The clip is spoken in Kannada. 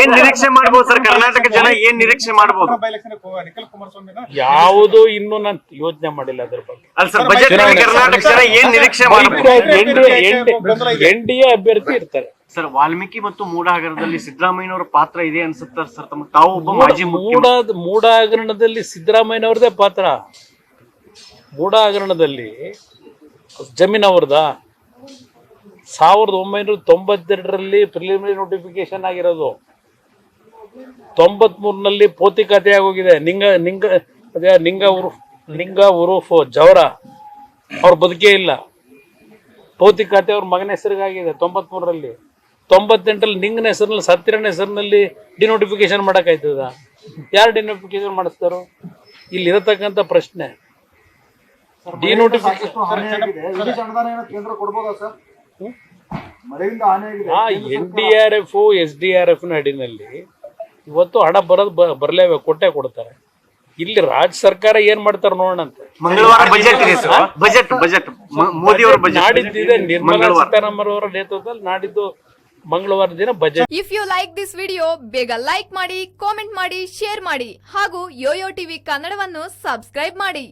ಏನ್ ನಿರೀಕ್ಷೆ ಮಾಡ್ಬೋದು ಸರ್? ಕರ್ನಾಟಕ ಜನ ಏನ್ ನಿರೀಕ್ಷೆ ನಿಖಿಲ್ ಕುಮಾರಸ್ವಾಮಿನ ಯಾವುದು ಇನ್ನು ನಾನು ಯೋಚನೆ ಮಾಡಿಲ್ಲ ಅದ್ರ ಬಗ್ಗೆ. ಅಲ್ಲ ಸರ್ ಬಜೆಟ್ ಕರ್ನಾಟಕ ಜನ ಏನ್ ನಿರೀಕ್ಷೆ ಮಾಡಬಹುದು ಎನ್ ಡಿ ಎ ಅಭ್ಯರ್ಥಿ ಇರ್ತಾರೆ. ಸರ್ ವಾಲ್ಮೀಕಿ ಮತ್ತು ಮೂಡಾಗರಣದಲ್ಲಿ ಸಿದ್ದರಾಮಯ್ಯನವರ ಪಾತ್ರ ಇದೆ ಅನ್ಸುತ್ತಾರೆ ಸರ್? ತಮ್ಮ ತಾವು ಒಬ್ಬ ಮಾಜಿ ಮೂಡ ಮೂಡ ಹಗರಣದಲ್ಲಿ ಸಿದ್ದರಾಮಯ್ಯನವ್ರದೇ ಪಾತ್ರ. ಮೂಡ ಹಗರಣದಲ್ಲಿ ಜಮೀನ್ ಅವ್ರದ ಸಾವಿರದ ಒಂಬೈನೂರ ತೊಂಬತ್ತೆರಡರಲ್ಲಿ ಪ್ರಿಲಿಮಿನರಿ ನೋಟಿಫಿಕೇಶನ್ ಆಗಿರೋದು. ತೊಂಬತ್ಮೂರಿನಲ್ಲಿ ಪೋತಿ ಖಾತೆ ಆಗೋಗಿದೆ ನಿಂಗ ನಿಂಗ ಅದೇ ನಿಂಗ ಉರುಫ್ ನಿಂಗ ಉರುಫ್ ಜವರ ಅವ್ರ ಬದುಕೇ ಇಲ್ಲ. ಪೋತಿ ಖಾತೆ ಅವ್ರ ಮಗನ ಹೆಸರಿಗಾಗಿದೆ ತೊಂಬತ್ಮೂರರಲ್ಲಿ. ತೊಂಬತ್ತೆಂಟರಲ್ಲಿ ನಿಂಗನ ಹೆಸರಿನಲ್ಲಿ ಸತ್ತಿರನ ಹೆಸರಿನಲ್ಲಿ ಡಿನೋಟಿಫಿಕೇಶನ್ ಮಾಡೋಕ್ಕಾಯ್ತದ ಯಾರು ಡಿನೋಟಿಫಿಕೇಶನ್ ಮಾಡಿಸ್ತಾರೋ? ಇಲ್ಲಿ ಇರತಕ್ಕಂಥ ಪ್ರಶ್ನೆ. ಡಿನೋಟಿಫಿಕೇಶನ್ ಆ N D R F S D R ಎಫ್ನ ಅಡಿನಲ್ಲಿ ಇವತ್ತು ಹಣ ಬರೋದು ಬ- ಬರ್ಲೇಬೇಕು ಕೊಟ್ಟೆ ಕೊಡ್ತಾರೆ. ಇಲ್ಲಿ ರಾಜ್ಯ ಸರ್ಕಾರ ಏನ್ ಮಾಡ್ತಾರೆ ನೋಡೋಣಂತೆ ಮಂಗಳವಾರ ಬಜೆಟ್ ಇದೆ ಸರ್ ಬಜೆಟ್ ಬಜೆಟ್. ಮೋದಿ ಅವರ ಬಜೆಟ್. ನಾಡಿದ್ದಿದೆ ನಿರ್ಮಲಾ ಸೀತಾರಾಮನ್ ಅವರ ನೇತೃತ್ವದಲ್ಲಿ ನಾಡಿದ್ದು ಮಂಗಳವಾರ ದಿನ budget. If you like this video ಬೇಗ ಲೈಕ್ ಮಾಡಿ ಕಾಮೆಂಟ್ ಮಾಡಿ ಶೇರ್ ಮಾಡಿ ಹಾಗೂ ಯೋಯೋ ಟಿವಿ ಕನ್ನಡವನ್ನು ಸಬ್ಸ್ಕ್ರೈಬ್ ಮಾಡಿ.